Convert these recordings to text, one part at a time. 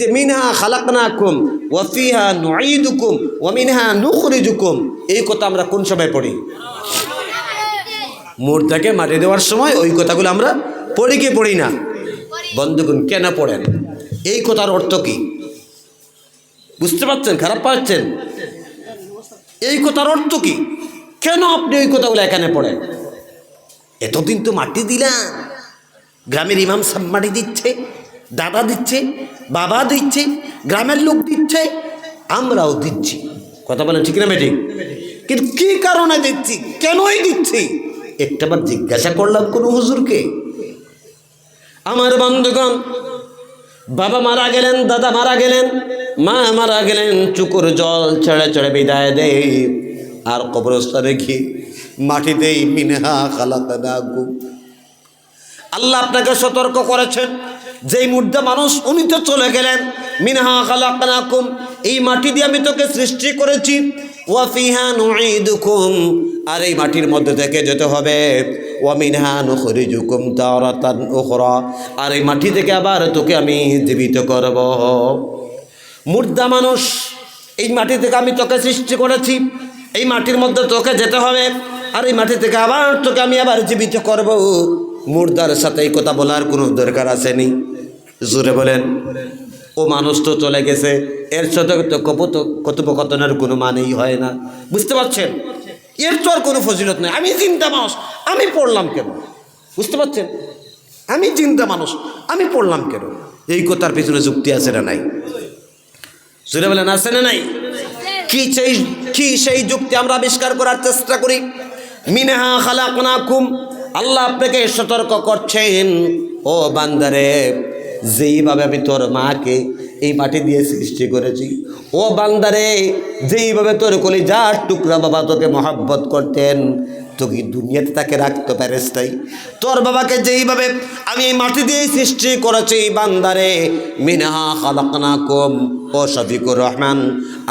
যে মিনহা খালাকনাকুম, ওয়া ফিহা নুঈদুকুম, ওয়া মিনহা নুখরিজুকুম। এই কথা আমরা কোন সময় পড়ি? মুর্দাকে মাটি দেওয়ার সময় ওই কথাগুলো আমরা পড়ি কি পড়ি না? বন্ধুগণ, কেন পড়েন? এই কথার অর্থ কি? বুঝতে পারছেন? খারাপ পাচ্ছেন এই কথার অর্থ কি? কেন আপনি ওই কথাগুলো এখানে পড়েন? এতদিন তো মাটি দিলাম। গ্রামের ইমাম সাহেব মাটি দিচ্ছে। দাদা দিচ্ছে, বাবা দিচ্ছে, গ্রামের লোক দিচ্ছে, আমরাও দিচ্ছি। কথা বলেন ঠিক না বেঠিক কিন্তু কি কারণে দিচ্ছি? কেনই দিচ্ছি? একটাবার জিজ্ঞাসা করলাম কোনো হুজুরকে। আমার বন্ধুগণ, বাবা মারা গেলেন, দাদা মারা গেলেন, মা মারা গেলেন, চুকুর জল ছেড়ে ছেড়ে বিদায় দেয় আর কবরস্থানে গিয়ে মাটিতেই মিনহা খালাকানা গু আল্লাহ আপনাকে সতর্ক করেছেন। যেই মুর্দা মানুষ উনি তো চলে গেলেন, মিনহা খালাকানাকুম, এই মাটি দিয়ে আমি তোকে সৃষ্টি করেছি। ওয়াফিহা নুঈদুকুম, আর এই মাটির মধ্যে থেকে যেতে হবে। আর এই মাটি থেকে আবার তোকে আমি জীবিত করব। মুর্দা মানুষ, এই মাটি থেকে আমি তোকে সৃষ্টি করেছি। এই মাটির মধ্যে তোকে যেতে হবে, আর এই মাটি থেকে আবার তোকে আমি আবার জীবিত করব। মুর্দার সাথে এই কথা বলার কোনো দরকার আসেনি। জোরে বলেন, ও মানুষ তো চলে গেছে, এর সাথে কপত কথোপকথনের কোনো মানেই হয় না। বুঝতে পারছেন? এর তো আর কোনো ফজিলত নেই। আমি চিন্তা মানুষ, আমি পড়লাম কেন? বুঝতে পারছেন? আমি চিন্তা মানুষ, আমি পড়লাম কেন? এই কথার পিছনে যুক্তি আছে না নাই? জোরে বলেন, আছে না নাই? কি সেই কি সেই যুক্তি আমরা আবিষ্কার করার চেষ্টা করি? মিনহা খালাকুম আল্লাহ আপনাকে সতর্ক করছেন। ও বান্দারে, যেইভাবে আমি তোর মাকে এই মাটি দিয়ে সৃষ্টি করেছি, ও বান্দারে, যেইভাবে তোর কলি যার টুকরা বাবা তোকে মহাব্বত করতেন, তোকে দুনিয়াতে তাকে রাখতে পারিস তাই তোর বাবাকে যেইভাবে আমি এই মাটি দিয়েই সৃষ্টি করেছি, বান্দারে, মিনহা খালাকনা কম ও শফিকুর রহমান,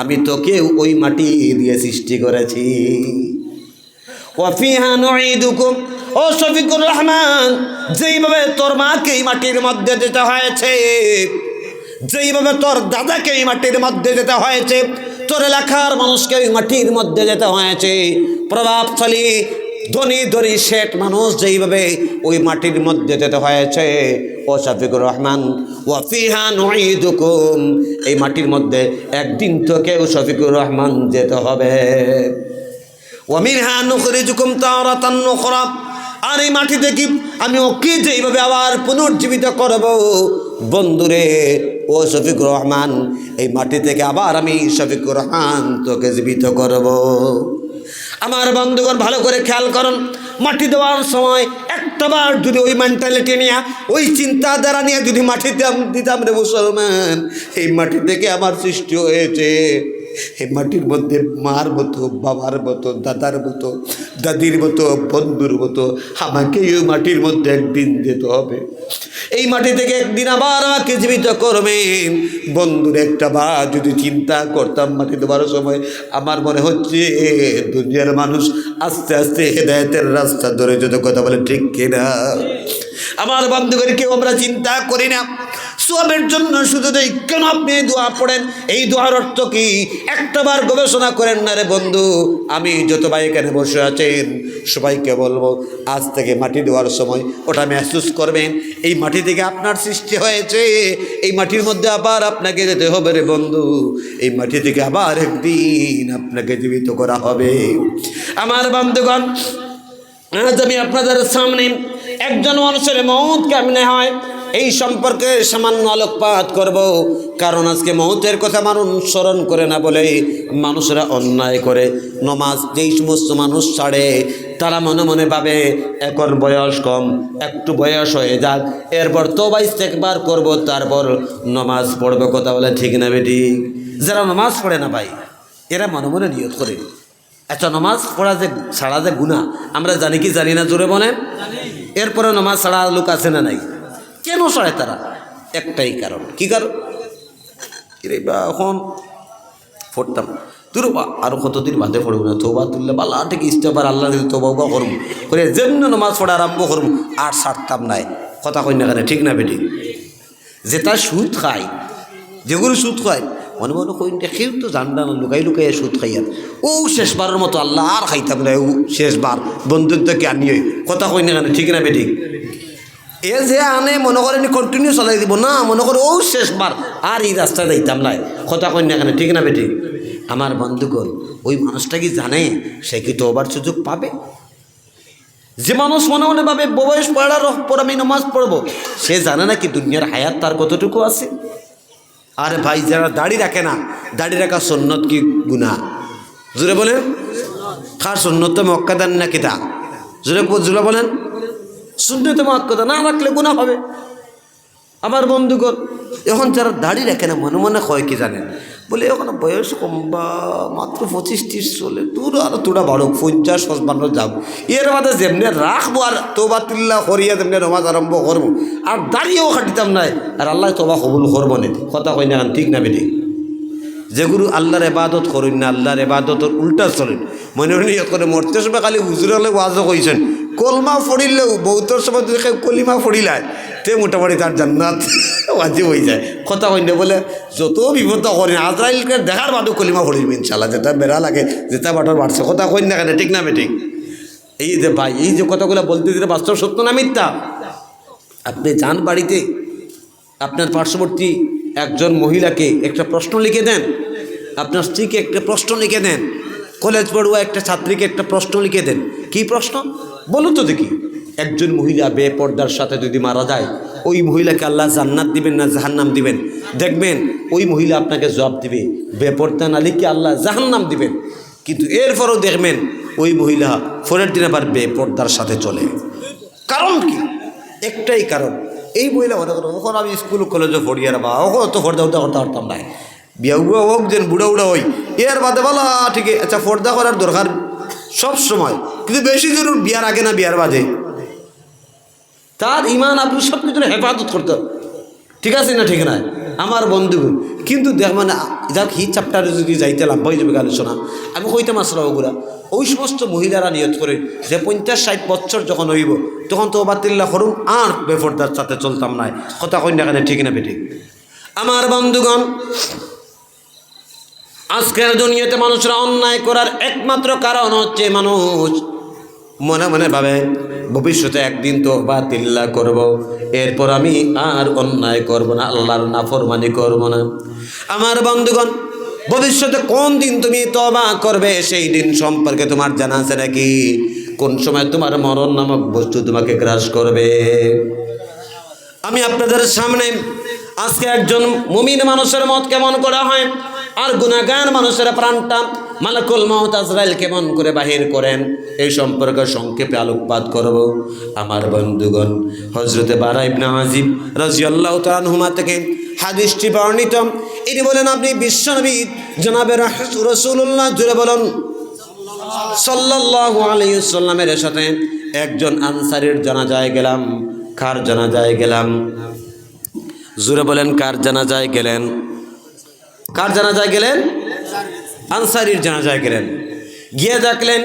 আমি তোকে ওই মাটি দিয়ে সৃষ্টি করেছি। ওয়াফিহা নুঈদুকুম। ও শফিকুর রহমান, যেইভাবে তোর মাকে এই মাটির মধ্যে যেতে হয়েছে, যেইভাবে তোর দাদাকে এই মাটির মধ্যে যেতে হয়েছে, তোর এলাকার মানুষকে ওই মাটির মধ্যে যেতে হয়েছে। প্রভাবশালী, ধনী ধনী শেঠ মানুষ যেইভাবে ওই মাটির মধ্যে যেতে হয়েছে, ও শফিকুর রহমান, ওয়াফিহা নুঈদুকুম। এই মাটির মধ্যে একদিন তোকেও শফিকুর রহমান যেতে হবে। ওয়ামিনহা নুখরিজুকুম তারাতান নুখরা। আর এই মাটি থেকে আমি ওকে যেইভাবে আবার পুনর্জীবিত করব? বন্ধুরে, ও শফিকুর রহমান, এই মাটি থেকে আবার আমি শফিকুর রহমান তোকে জীবিত করব। আমার বন্ধুগণ, ভালো করে খেয়াল করুন, মাটি দেওয়ার সময় একটাবার যদি ওই মেন্টালিটি নিয়ে, ওই চিন্তাধারা নিয়ে যদি মাটি দিতাম দিতাম রে মুসলমান, এই মাটি থেকে আমার সৃষ্টি হয়েছে। এই মাটির মধ্যে মার মতো, বাবার মতো, দাদার মতো, দাদির মতো, বন্ধুর মতো আমাকে এই মাটির মধ্যে একদিন যেতে হবে। এই মাটি থেকে একদিন আবার আমাকে জীবিত করবেন বন্ধুর একটা বা যদি চিন্তা করতাম মাটি দেওয়ার সময়, আমার মনে হচ্ছে দুনিয়ার মানুষ আস্তে আস্তে হেদায়তের রাস্তা ধরে যদি কথা বলে ঠিক কিনা? আমার বন্ধুগণ, কেউ আমরা চিন্তা করি না। সোয়াবের জন্য শুধু দেই। কেন আপনি এই দোয়া পড়েন? এই দোয়ার অর্থ কি? একটাবার গবেষণা করেন না রে বন্ধু, আমি যত ভাই এখানে বসে আছেন সবাইকে বলব, আজ থেকে মাটি দেওয়ার সময় ওটা মেহসুস করবেন, এই মাটি থেকে আপনার সৃষ্টি হয়েছে, এই মাটির মধ্যে আবার আপনাকে যেতে হবে রে বন্ধু, এই মাটি থেকে আবার একদিন আপনাকে জীবিত করা হবে। আমার বন্ধুগণ আজ আমি আপনাদের সামনে একজন মানুষের মৌত কেমনে হয় এই সম্পর্কে সামান্য আলোকপাত করব কারণ আজকে মৌতের কথা মানুষ স্মরণ করে না বলে মানুষরা অন্যায় করে। নমাজ যেই সমস্ত মানুষ ছাড়ে তারা মনে মনে ভাবে এখন বয়স কম একটু বয়স হয়ে যাক এরপর তো বা ইস্তেকবার করব তারপর নমাজ পড়বে কথা বলে ঠিক না বেটি? যারা নমাজ পড়ে না ভাই এরা মনে মনে নিয়ত করে। আচ্ছা নমাজ পড়া যে ছাড়া যে গুণা আমরা জানি কি জানি না জোরে বলেন? এরপরে নমাজ ছাড়া লোক আছে না নাই? কেন সরে তারা? একটাই কারণ। কি কারণ? কিরে বা, এখন পড়তাম তোর আরও কতদিন বাদে পড়ব না? তোবা তুললে বালা থেকে ইস্তেবার আল্লাহ দিলে তোবা করব। করে যেমনি নমাজ পড়া আরম্ভ করব, আর ছাড়তাম নাই। কথা কই না কেন? ঠিক না বেটি? যেটা সুদ খায় যেগুলো সুদ খায়, মনে মনে কই কেউ তো জানডা না, লুকাই লুকাই সুদ খাইয়ার। ও শেষবারের মতো আল্লাহ আর খাইতাম না, ও শেষবার, বন্ধুত্বকে আনিয়ে। কথা কই না কেন? ঠিক না বেঠিক এ যে আনে মনে করেন কন্টিনিউ চলাই দিব, না, মনে করে, ও শেষবার আর এই রাস্তা যাইতাম নাই। কথা না কেন, ঠিক না বেটি? আমার বন্ধুগণ, ওই মানুষটা কি জানে? সে কি তোবার সুযোগ পাবে? যে মানুষ মনে মনে ভাবে, বয়স পড়ার পর আমি নমাজ পড়ব, সে জানে না কি দুনিয়ার হায়াত তার কতটুকু আছে? আরে ভাই, যারা দাড়ি রাখে না, দাড়ি রাখা সন্ন্যত কি গুণা জুড়ে বলেন। খার সন্ন্যত মক্কাদান না কি কিতা জুড়ে জুড়ে বলেন। সুন্নত মক্কাদা না রাখলে গুণা হবে। আমার বন্ধুগণ, এখন যারা দাড়ি রাখে না, মনে মনে হয় কি জানেন? বলে, এখন বয়স কম বা মাত্র পঁচিশ ত্রিশ চলে তোর আর তোরা বাড়ো পঞ্চাশ, পঁচপান্ন যাব এর বাদে যেমনি রাখব আর তোবা তিল্লা করিয়া তেমনি নমাজ আরম্ভ করব। আর দাঁড়িয়েও খাটিতাম নাই। আর আল্লাহ তোবা কবুল করব নে। কথা কই না ঠিক না বেটি? যেগুলো আল্লাহর এবাদত করুন না, আল্লাহর এবাদতর উল্টা চলেন। মনে মনে ইয়ে করে, মরতে সময় খালি হুজুরলে ওয়াজও কইছেন। কলমা ফড়িলেও বহুতর সময় দেখে কলিমা ফড়িলায় তে মোটামুটি তার জান্নাত ওয়াজিব হয়ে যায়। কথা না বলে, যত বিপদ করেন, আজরাইলকে দেখার বাদও কলিমা ফড়িবে ইনশাল্লাহ যেটা বেড়া লাগে, যেটা বাটর বাড়ছে কথা কই না কেন, ঠিক না বেঠিক? এই যে ভাই, এই যে কথাগুলো বলতে দিতে বাস্তব সত্য না মিথ্যা? আপনি যান বাড়িতে, আপনার পার্শ্ববর্তী একজন মহিলাকে একটা প্রশ্ন লিখে দেন, আপনার স্ত্রীকে একটা প্রশ্ন লিখে দেন কলেজ পড়ুয়া একটা ছাত্রীকে একটা প্রশ্ন লিখে দেন। কি প্রশ্ন? বলুন তো দেখি। একজন মহিলা বেপর্দার সাথে যদি মারা যায়, ওই মহিলাকে আল্লাহ জান্নাত দিবেন না জাহান্নাম দিবেন? দেখবেন ওই মহিলা আপনাকে জবাব দিবে, বেপর্দা না লিখে আল্লাহ জাহান্নাম দিবেন। কিন্তু এরপরও দেখবেন ওই মহিলা ফোনের দিন আবার বেপর্দার সাথে চলে। কারণ কি? একটাই কারণ। এই মহিলা মনে করো ওখন আমি স্কুল কলেজে পড়ি আর বা ওখন তো ফর্দা উঠা করতে পারতাম না। বিয়া উয়া হোক যেন বুড়া উড়া হই, এর বাদে বলা ঠিক আচ্ছা ফর্দা করার দরকার সব সময়। কিন্তু বেশি জরুর বিয়ার আগে না বিয়ার বাদে। তার ইমান আপনি সব কিছুর হেফাজত করতে ঠিক আছে না ঠিক না আমার বন্ধু। কিন্তু দেখ মানে যাক হি চ্যাপ্টারে যদি যাইতে লাভ হয়ে যাবে আলোচনা। আমি কইতাম আসলে ওগুলা। ওই সমস্ত মহিলারা নিয়ত করে যে পঞ্চাশ ষাট বছর যখন হইব, তখন তো বাতিল্লা করুন, আর বেফরদার সাথে চলতাম নাই। কথা না কেন, ঠিক না বেঠিক? আমার বন্ধুগণ আজকের দুনিয়াতে মানুষরা অন্যায় করার একমাত্র কারণ হচ্ছে মানুষ। মনে মনে ভাবে, ভবিষ্যতে একদিন তো বা তিল্লা করব, এরপর আমি আর অন্যায় করব না, আল্লাহর নাফরমানি করব না। আমার বন্ধুগণ, ভবিষ্যতে কোন দিন তুমি তবা করবে, সেই দিন সম্পর্কে তোমার জানা আছে নাকি? কোন সময় তোমার মরণ নামক বস্তু তোমাকে গ্রাস করবে? আমি আপনাদের সামনে আজকে একজন মুমিন মানুষের মত কেমন করা হয়? আর গুণাগান মানুষের প্রাণটা মালাকুল মহত আজরাইল কেমন করে বাহির করেন। এই সম্পর্কে সংক্ষেপে আলোকপাত করব। আমার বন্ধুগণ হজরতে বারা ইবনা আজিব রাজিয়াল্লাহ তালহুমা থেকে হাদিসটি বর্ণিত। এটি বলেন, আপনি বিশ্বনবী জনাবে রসুল্লাহ জুড়ে বলেন, সাল্লাল্লাহু আলাইহি সাল্লামের সাথে একজন আনসারের জানাজায় গেলাম। কার জানাজায় গেলাম? জুড়ে বলেন, কার জানাজায় গেলেন? কার জানাজায় গেলেন? আনসারির জানাজায় গেলেন। গিয়ে দেখলেন,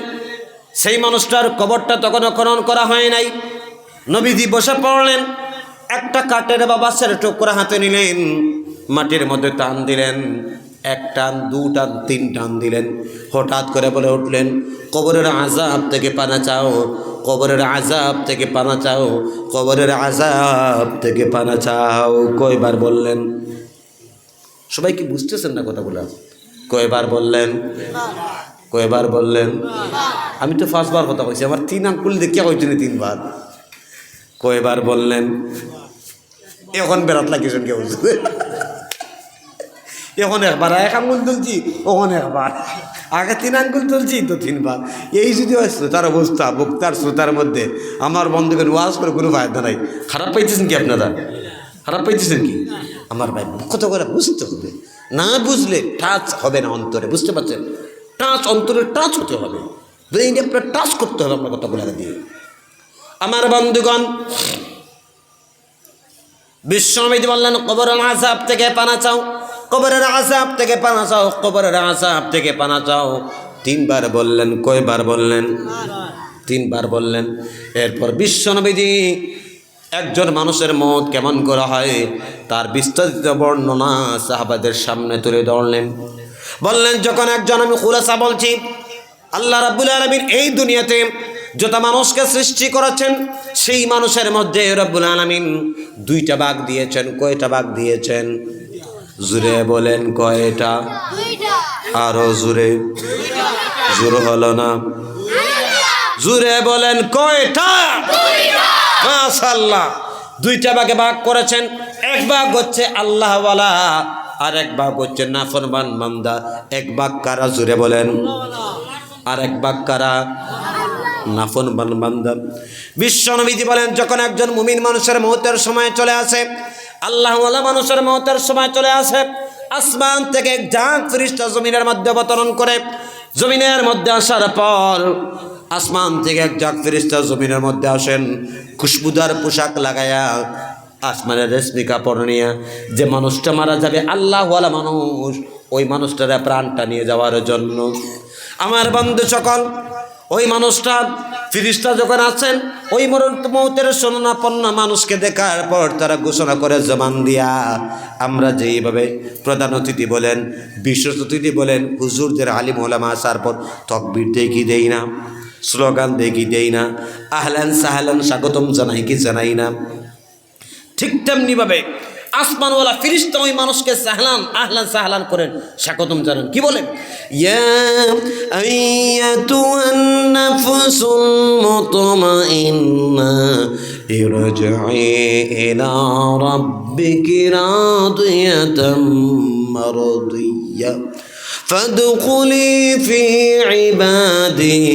সেই মানুষটার কবরটা তখনও খনন করা হয় নাই। নবীজি বসে পড়লেন, একটা কাঠের বা বাসের টুকরা হাতে নিলেন, মাটির মধ্যে টান দিলেন, এক টান, দু টান, তিন টান দিলেন। হঠাৎ করে বলে উঠলেন, কবরের আজাব থেকে পানা চাও, কবরের আজাব থেকে পানা চাও, কবরের আজাব থেকে পানা চাও। কয়বার বললেন সবাই কি বুঝতেছেন না কথাগুলো? কয়বার বললেন? কয়বার বললেন? আমি তো ফার্স্টবার কথা কইছি, আমার তিন আঙ্কুল দেখিয়া কইছেন তিনবার। কয়বার বললেন? এখন বেড়াত লাগিয়েছেন কেউ? এখন একবার এক আঙ্গুল তুলছি ওখানে একবার। আগে তিন আঙ্গুল তুলছি, তো তিনবার। এই যদি হয়, শ্রোতার অবস্থা, বক্তার শ্রোতার মধ্যে আমার বন্ধুকে ওয়াজ করে কোনো ফায়দা নাই। খারাপ পাইতেছেন কি আপনারা? খারাপ পাইতেছেন কি? আমার ভাই কত করে বুঝতে হবে। না বুঝলে টাচ হবে না অন্তরে, বুঝতে পারছেন? টাচ অন্তরে টাচ হতে হবে। ব্রেইনে আপনার টাচ করতে হবে আপনার কথাগুলো দিয়ে। আমার বন্ধুগণ, বিশ্বনবীজি বললেন, কবরের আজাব থেকে পানা চাও, কবরের আজাব থেকে পানা চাও, কবরের আজাব থেকে পানা চাও। তিনবার বললেন, কয়বার বললেন? তিনবার বললেন। এরপর বিশ্বনবীজি একজন মানুষের মত কেমন করা হয় তার বিস্তারিত বর্ণনা সাহাবাদের সামনে তুলে ধরলেন। বললেন যখন একজন আমি খুলাসা বলছি আল্লাহ রাব্বুল আলমিন এই দুনিয়াতে যত মানুষকে সৃষ্টি করেছেন সেই মানুষের মধ্যে রব্বুল আলমিন দুইটা বাঘ দিয়েছেন। কয়টা বাঘ দিয়েছেন? জুড়ে বলেন কয়টা? আরও জুড়ে। জোর হলো না? জুড়ে বলেন কয়টা? মাশাল্লাহ দুইটা ভাগে ভাগ করেছেন। এক ভাগ হচ্ছে আল্লাহওয়ালা, আর এক ভাগ হচ্ছে নাফরমান মান্দা এক ভাগ কারা জুড়ে বলেন? আর এক ভাগ কারা? নাফরমান মান্দা বিশ্বনবীজি বলেন, যখন একজন মুমিন মানুষের মহতের সময় চলে আসে, আল্লাহওয়ালা মানুষের মহতের সময় চলে আসে, আসমান থেকে যাক ফিরিস্তা জমিনের মধ্যে অবতরণ করে, জমিনের মধ্যে আসার পর আসমান থেকে এক জাক ফেরিস্তা জমিনের মধ্যে আসেন। খুশবুদার পোশাক লাগায়া আসমানের রেশমি কাপড় নিয়ে। যে মানুষটা মারা যাবে আল্লাহওয়ালা মানুষ। ওই মানুষটারা প্রাণটা নিয়ে যাওয়ার জন্য। আমার বন্ধু সকল ওই মানুষটা, ফিরিস্তা যখন আছেন, ওই মৌতের সোনাপন্ন মানুষকে দেখার পর তারা ঘোষণা করে জমান দিয়া, আমরা যেইভাবে প্রধান অতিথি বলেন, বিশেষ অতিথি বলেন, হুজুরদের আলিম ওলামা আসার পর তকবির দেখি দেই না। স্লোগান দেখি দেই না আহলান সাহলান স্বাগতম জানাই কি জানাই না ঠিক তেমনিভাবে আসমানওয়ালা ফিরিস্তা ওই মানুষকে সাহলান আহলান সাহলান করেন স্বাগতম জানান কি বলেন ইয়া আইয়াতুহান নাফসুল মুতমাইন্না ইরজি'i ইলা রাব্বিকি রাদিয়াতাম মারদিয়া فادخلي في عبادي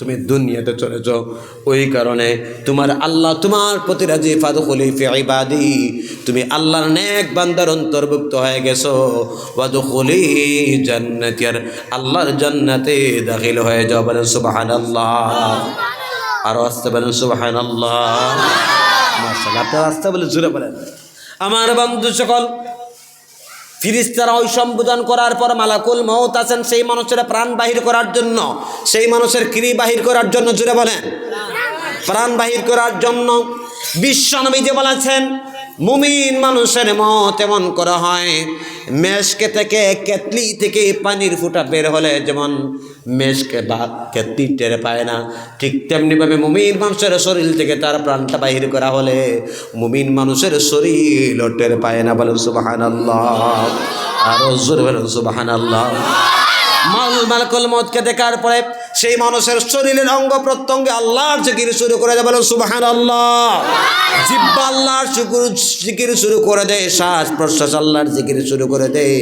তুমি দুনিয়াতে চলেছ ওই কারণে তোমার আল্লাহ তোমার প্রতি রাজি ফাদুখলি ফি ইবাদি। তুমি আল্লাহর নেক বান্দার অন্তর্ভুক্ত হয়ে গেছো। ওয়াদুখলি জান্নাতি আর আল্লাহর জান্নাতে দাখিল হয়ে যাও বলেন সুবহানাল্লাহ। আর আসতে বলেন সুবহানাল্লাহ। মাশাআল্লাহ আপনারা আসতে বলে জুড়ে বলেন। আমার বন্ধু সকল ফিরিস্তারা ওই সম্বোধন করার পর মালাকুল মৌত আছেন, সেই মানুষের প্রাণ বাহির করার জন্য, সেই মানুষের ক্রি বাহির করার জন্য জুড়ে বলেন। প্রাণ বাহির করার জন্য বিশ্বনবী যে বলেছেন মুমিন মানুষের মত এমন করা হয়, মেশকে থেকে কেতলি থেকে পানির ফুটা বের হলে যেমন মেশকে বা কেতলি টের পায় না, ঠিক তেমনিভাবে মুমিন মানুষের শরীর থেকে তার প্রাণটা বাহির করা হলে মুমিন মানুষের শরীর টের পায় না, বলেন সুবাহান আল্লাহ আরও জোর বলেন সুবাহান আল্লাহ মাল মালকুল মতকে দেখার পরে সেই মানুষের শরীরের অঙ্গ প্রত্যঙ্গে আল্লাহর জিকির শুরু করে দেয়, বলেন সুবাহান আল্লাহ জিব্বা আল্লাহর জিকির শুরু করে দেয়, শ্বাস প্রশ্বাস আল্লাহর জিকির শুরু করে দেয়,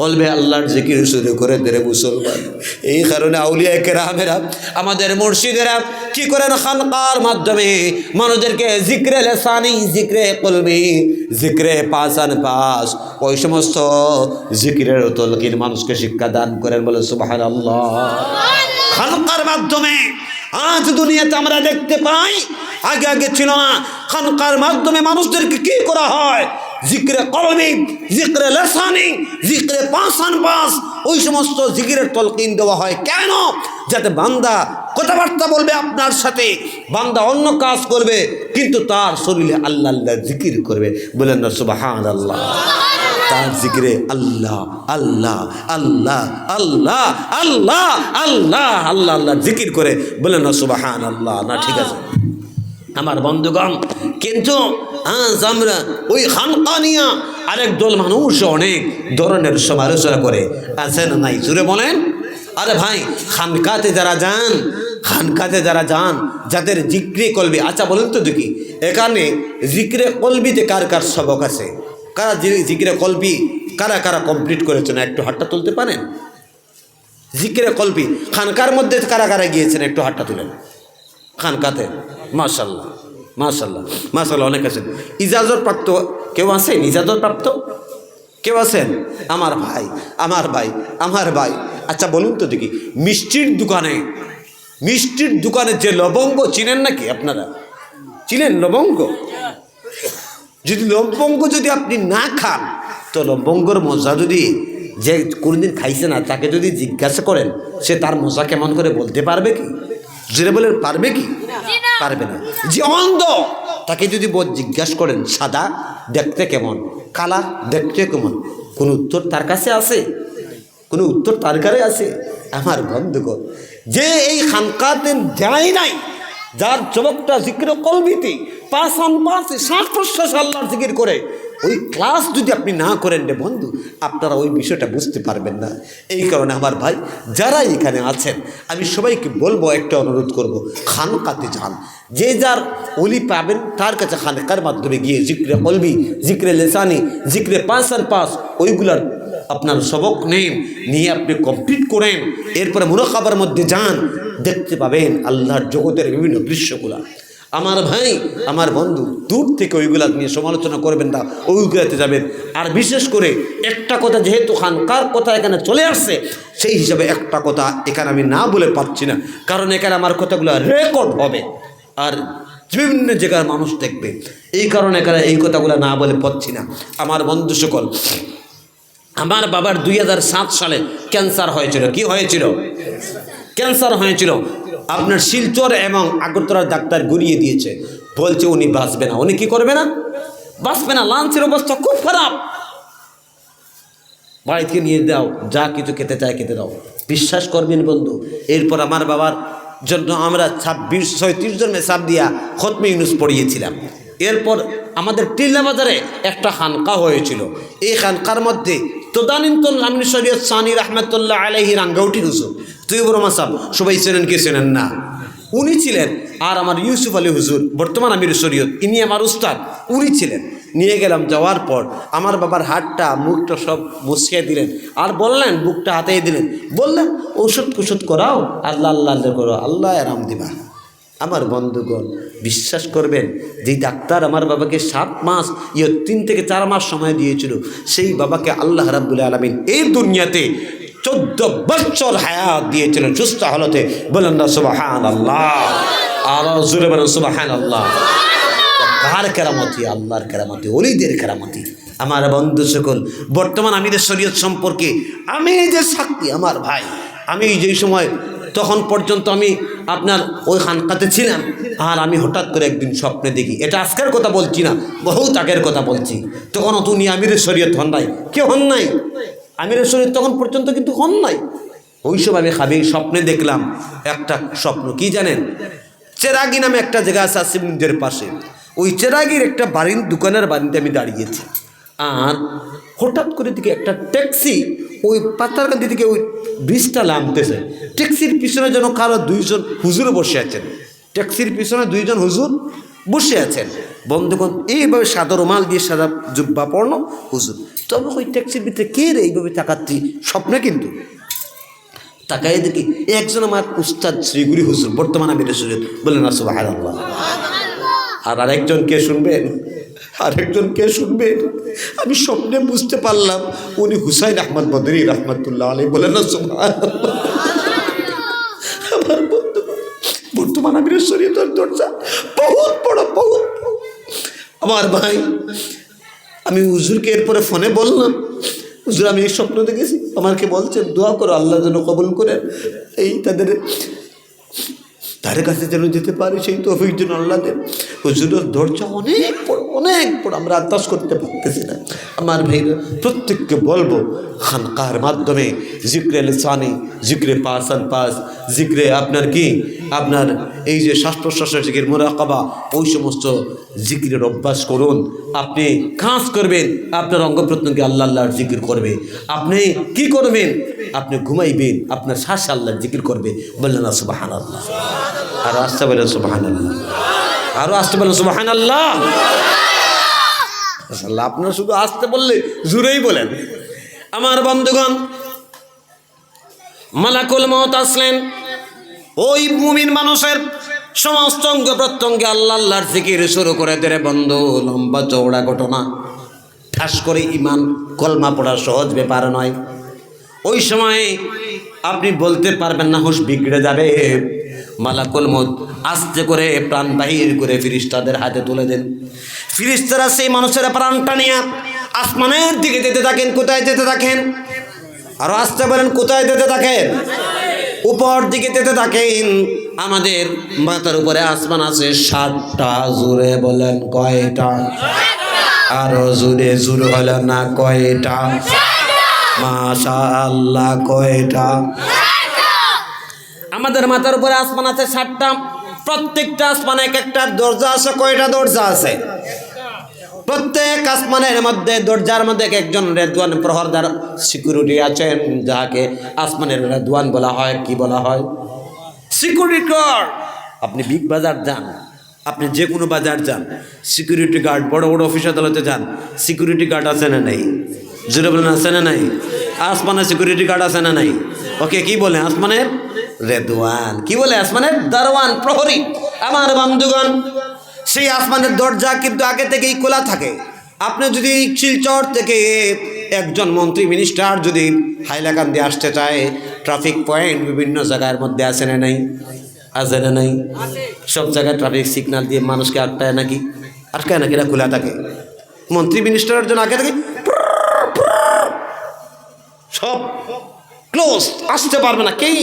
কলবে আল্লাহর জিকির শুরু করে দেয় মুসলমান। এই কারণে আউলিয়া কেরামেরা, আমাদের মুর্শিদেরা কি করেন? খানকার মাধ্যমে মানুষদেরকে জিক্রে লেসানি, জিক্রে কলবি জিক্রে পাসান পাস ওই সমস্ত জিকিরের তলকির মানুষকে শিক্ষা দান করেন বলে সুবাহান আল্লাহ খানকার মাধ্যমে। আজ দুনিয়াতে আমরা দেখতে পাই, আগে আগে ছিল না। খানকার মাধ্যমে মানুষদেরকে কি করা হয়? জিক্রে কলমি, জিক্রে লেসানি, জিক্রে পাসান পাঁচ, ওই সমস্ত জিকিরের তলকিন দেওয়া হয়। কেন? যাতে বান্দা কথাবার্তা বলবে আপনার সাথে, বান্দা অন্য কাজ করবে, কিন্তু তার শরীরে আল্লাহ আল্লাহ জিকির করবে। বলেন না সুবাহান আল্লাহ তার জিকিরে আল্লাহ আল্লাহ আল্লাহ আল্লাহ আল্লাহ আল্লাহ আল্লাহ আল্লাহ জিকির করে বলেন না সুবাহান আল্লাহ না, ঠিক আছে। আমার বন্ধুগণ, কিন্তু আজ আমরা ওই খানকা নিয়ে আরেক দল মানুষ অনেক ধরনের সমালোচনা করে। আছে না নাই? জুড়ে বলেন। আরে ভাই, খানকাতে যারা যান, খানকাতে যারা যান, যাদের জিক্রে কলবি আচ্ছা বলেন তো দেখি, এখানে জিক্রে কলবিতে কার কার সবক আছে? কারা জিক্রে কলবি, কারা কারা কমপ্লিট করেছেন? একটু হাতটা তুলতে পারেন? জিক্রে কলবি, খানকার মধ্যে কারা কারা গিয়েছেন? একটু হাতটা তুলেন। খানকাতে, মাশাল্লাহ মাশাল্লাহ মাশাল্লাহ, অনেক আছেন। ইজাজত প্রাপ্ত কেউ আছেন? ইজাজত প্রাপ্ত? কেউ আছেন? আমার ভাই আমার ভাই আমার ভাই। আচ্ছা বলুন তো দেখি, মিষ্টির দোকানে মিষ্টির দোকানে যে লবঙ্গ চিনেন নাকি আপনারা? চিনেন লবঙ্গ? যদি লবঙ্গ যদি আপনি না খান তো লবঙ্গর মজা যদি যে কোনোদিন খাইছে না তাকে যদি জিজ্ঞাসা করেন সে তার মজা কেমন করে বলতে পারবে কি? জোরে বলেন পারবে কি? পারবে না। যে অন্ধ! তাকে যদি বোধ জিজ্ঞাসা করেন সাদা দেখতে কেমন? কালা দেখতে কেমন? কোন উত্তর তার কাছে আছে? কোনো উত্তর তার কাছে আছে? আমার বন্ধুগণ যে এই খানকাতে যায় নাই যার চমকটা জিক্র কলবিতে পাঁচ পাঁচ শ্বাস প্রশ্বাস আল্লাহর জিকির করে। ওই ক্লাস যদি আপনি না করেন রে বন্ধু, আপনারা ওই বিষয়টা বুঝতে পারবেন না। এই কারণে আমার ভাই, যারা এখানে আছেন, আমি সবাইকে বলব, একটা অনুরোধ করব, খানকাতে যান। যে যার অলি পাবেন, তার কাছে খানকার মাধ্যমে গিয়ে জিক্রে কলবি, জিক্রে লেসানি, জিক্রে পাঁচ আর পাঁচ, ওইগুলার আপনার সবক নেন, নিয়ে আপনি কমপ্লিট করেন। এরপরে মুরাকাবার মধ্যে যান, দেখতে পাবেন আল্লাহর জগতের বিভিন্ন দৃশ্যগুলা। আমার ভাই, আমার বন্ধু, দূর থেকে ওইগুলা নিয়ে সমালোচনা করবেন না ওইগুলাতে যাবেন। আর বিশেষ করে একটা কথা যেহেতু খানকার কথা এখানে চলে আসছে, সেই হিসাবে একটা কথা এখানে আমি না বলে পারছি না। কারণ এখানে আমার কথাগুলো রেকর্ড হবে। আর বিভিন্ন জায়গার মানুষ দেখবে। এই কারণে এখানে এই কথাগুলো না বলে পাচ্ছি না। আমার বন্ধু সকল, আমার বাবার দুই হাজার সাত সালে ক্যান্সার হয়েছিল। কি হয়েছিল? ক্যান্সার হয়েছিল। আপনার শিলচর এবং আগরতলার ডাক্তার ঘুরিয়ে দিয়েছে। বলছে উনি বাঁচবে না। উনি কি করবে না? বাঁচবে না। লাঞ্চের অবস্থা খুব খারাপ। বাড়িতে নিয়ে দাও যা কিছু খেতে চায় খেতে দাও। বিশ্বাস করবেন বন্ধু, এরপর আমার বাবার জন্য আমরা ছাব্বিশ, ছয়ত্রিশ জন মেসাব দিয়া খতমে ইউনুস পড়িয়েছিলাম। এরপর আমাদের টিল্লা বাজারে একটা হানকা হয়েছিল। এই হানকার মধ্যে তদানীন্তন আমিন শরীয়ত সানি রহমতুল্লাহ আলহি রাঙ্গাউটি হুজুর। তুই বড় মাসাব, সবাই চেনেন কি চেনেন না? উনি ছিলেন, আর আমার ইউসুফ আলী হুজুর, বর্তমান আমির শরীয়ত, ইনি আমার উস্তাদ, উনি ছিলেন। নিয়ে গেলাম, যাওয়ার পর আমার বাবার হাতটা, মুখটা সব মুছিয়ে দিলেন, আর বললেন, বুকটা হাতে দিলেন। বললেন ঔষধ কুষধ করাও? আল্লাহ আল্লাহ করো, আল্লাহ আরাম দিবা। আমার বন্ধুগণ, বিশ্বাস করবেন, যেই ডাক্তার আমার বাবাকে সাত মাস ইয়ে তিন থেকে চার মাস সময় দিয়েছিল, সেই বাবাকে আল্লাহ রাব্বুল আলমিন এই দুনিয়াতে চোদ্দ বছর হায়াত দিয়েছিলেন, সুস্থ হলতে। বলেন সুবাহান আল্লাহ আর সুবাহান আল্লাহ কার কেরামতি? আল্লাহর কেরামতি, অলিদের কেরামতি। আমার বন্ধু সকল, বর্তমান আমিদের শরীয়ত সম্পর্কে, আমি যে সাক্ষী আমার ভাই, আমি যেই সময় তখন পর্যন্ত আমি আপনার ওই খানকাতে ছিলাম। আর আমি হঠাৎ করে একদিন স্বপ্নে দেখি। এটা আজকের কথা বলছি না, বহুত আগের কথা বলছি। তখন তুমি আমিরের শরীয়ত হন নাই। কেউ হন নাই। আমিরের শরীয়ত তখন পর্যন্ত কিন্তু হন নাই। ওই সময় আমি খাবি স্বপ্নে দেখলাম। একটা স্বপ্ন, কি জানেন? চেরাগি নামে একটা জায়গা আছে আসিমদের পাশে। ওই চেরাগির একটা বাড়ির দোকানের বাড়িতে আমি দাঁড়িয়েছি। আর হঠাৎ করে দিকে একটা ট্যাক্সি ওই পাতারকান্দি থেকে ওই ব্রিজটা নামতেছে। ট্যাক্সির পিছনে যেন কারও দুইজন হুজুর বসে আছেন। ট্যাক্সির পিছনে দুইজন হুজুর বসে আছেন। বন্ধুগণ, এইভাবে সাদা রুমাল দিয়ে সাদা জুব্বা পড়নো হুজুর। তবে ওই ট্যাক্সির ভিতরে কে রে এইভাবে তাকাচ্ছি? স্বপ্নে কিন্তু। তাকাই দেখি একজন আমার উস্তাদ শ্রীগুরি হুজুর, বর্তমান আমি রেসুরের বললেন আসব আল্লাহ আর আরেকজন কে শুনবেন? আরেকজন কে শুনবেন। আমি স্বপ্নে বুঝতে পারলাম উনি হুসাইন আহমদ বদরি রহমতুল্লাহ আলী বলেন না, সুবহানাল্লাহ। আমার বন্ধু, বর্তমান আমিরের শরীয়তের দরজা বহুত বড়, বহুত আমার ভাই, আমি হুজুরকে এরপরে ফোনে বললাম, হুজুর, আমি এই স্বপ্ন দেখেছি, আমাকে বলছে, দোয়া করো, আল্লাহ যেন কবুল করে এই তাদের তার কাছে যেন যেতে পারি, সেই তফিক যেন আল্লাহ দেন। হুজুরের দরজা অনেক বড় অনেক বড় আমরা আত্মাস করতে পারতেছি না। আমার ভাইরা প্রত্যেককে বলব, খানকার মাধ্যমে জিক্রে লিসানি, জিক্রে পাসান পাস, জিক্রে আপনার কি? আপনার এই যে শ্বাস প্রশ্বাসের জিকির, মোরাকাবা, ওই সমস্ত জিকিরের অভ্যাস করুন। আপনি কাজ করবেন, আপনার অঙ্গ প্রত্যঙ্গে আল্লাহ আল্লাহর জিকির করবে। আপনি কি করবেন? আপনি ঘুমাইবেন, আপনার শ্বাস আল্লাহর জিকির করবে। বললেন সুবাহান আল্লাহ আরও আসতে বলেন সুবাহান আল্লাহ আরও আসতে বলেন সুবাহান আল্লাহ আল্লাহ আপনারা শুধু আসতে বললে জুড়েই বলেন। আমার বন্ধুগণ মালাকুল মত আসলেন। ওই মুমিন মানুষের সমস্ত অঙ্গ প্রত্যঙ্গে আল্লাহ আল্লাহর জিকির শুরু করে দেরে বন্ধু লম্বা চৌড়া ঘটনা। ঠাস করে ইমান কলমা পড়া সহজ ব্যাপার নয়। ওই সময় আপনি বলতে পারবেন না হুশ বিগড়ে যাবে। মালাকুল মত আস্তে করে প্রাণ বাহির করে ফিরিস্তাদের হাতে তুলে দেন। ফিরিস্তারা সেই মানুষের প্রাণটা নিয়ে আসমানের দিকে যেতে থাকেন, কোথায় যেতে থাকেন? আরও আসতে বলেন, কোথায় যেতে থাকেন? উপর দিকে যেতে থাকেন। আমাদের মাথার উপরে আসমান আছে সাতটা জুড়ে বলেন কয়টা? আরও জুড়ে জুড়ে হলো না কয়টা? মাশা আল্লাহ কয়টা? আমাদের মাথার উপরে আসমান আছে ষাটটা প্রত্যেকটা আসমানে এক একটা দরজা আছে, কয়টা দরজা আছে? প্রত্যেক আসমানের মধ্যে, দরজার মধ্যে একজন রেদওয়ান প্রহরদার সিকিউরিটি আছেন, যাকে আসমানের রেদওয়ান বলা হয়, কি বলা হয়? সিকিউরিটি গার্ড আপনি বিগ বাজার যান, আপনি যে কোনো বাজার যান সিকিউরিটি গার্ড বড় বড় অফিস আদালতে যান সিকিউরিটি গার্ড আছে না নেই? জোরে বলেন, আছে না নাই? আসমানের সিকিউরিটি গার্ড আছে না নাই? ওকে, কি বলে? আসমানের রেদওয়ান। কি বলে আসমানের দারওয়ান প্রহরী। আমার বন্ধুগণ সেই আসমানের দরজা কিন্তু আগে থেকেই খোলা থাকে। আপনি যদি শিলচর থেকে একজন মন্ত্রী মিনিস্টার যদি হাইলাকান্দি আসতে চায় ট্রাফিক পয়েন্ট বিভিন্ন জায়গার মধ্যে আসে না নাই? আছে না নাই? সব জায়গায় ট্রাফিক সিগনাল দিয়ে মানুষকে আটকায় নাকি? আটকায় নাকি? এটা খোলা থাকে। মন্ত্রী মিনিস্টারের জন্য আগে থেকে সব ক্লোজ আসতে পারবে না। কেই?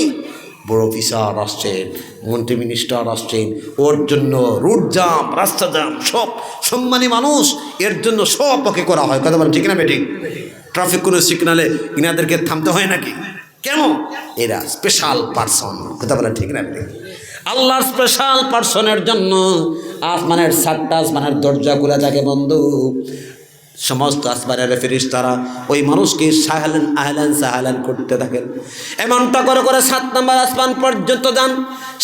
বড় অফিসার আসছেন মন্ত্রী মিনিস্টার আসছেন ওর জন্য রুট জাম, রাস্তা জাম, সব সম্মানী মানুষ, এর জন্য সব ওকে করা হয়। কথা বলেন, ঠিক না বেটি ট্রাফিক কোনো সিগনালে ইনাদেরকে থামতে হয় নাকি? কেন? এরা স্পেশাল পার্সন কথা বলেন, ঠিক না বেটি আল্লাহর স্পেশাল পার্সনের জন্য আসমানের সাতটা আসমানের দরজা খোলা থাকে বন্ধু। সমস্ত আসমানের ফিরিস তারা ওই মানুষকে সাহালেন, আহলেন, সাহালেন করতে থাকেন। এমনটা করে করে সাত নম্বর আসমান পর্যন্ত যান।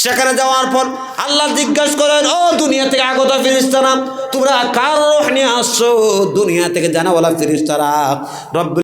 সেখানে যাওয়ার পর আল্লাহ জিজ্ঞাসা করেন, ও দুনিয়া থেকে আগত ফিরিস্তারা তোমরা কার নিয়ে আসছো? দুনিয়া থেকে জানাওয়ালা ফিরিস তারা রব্বুল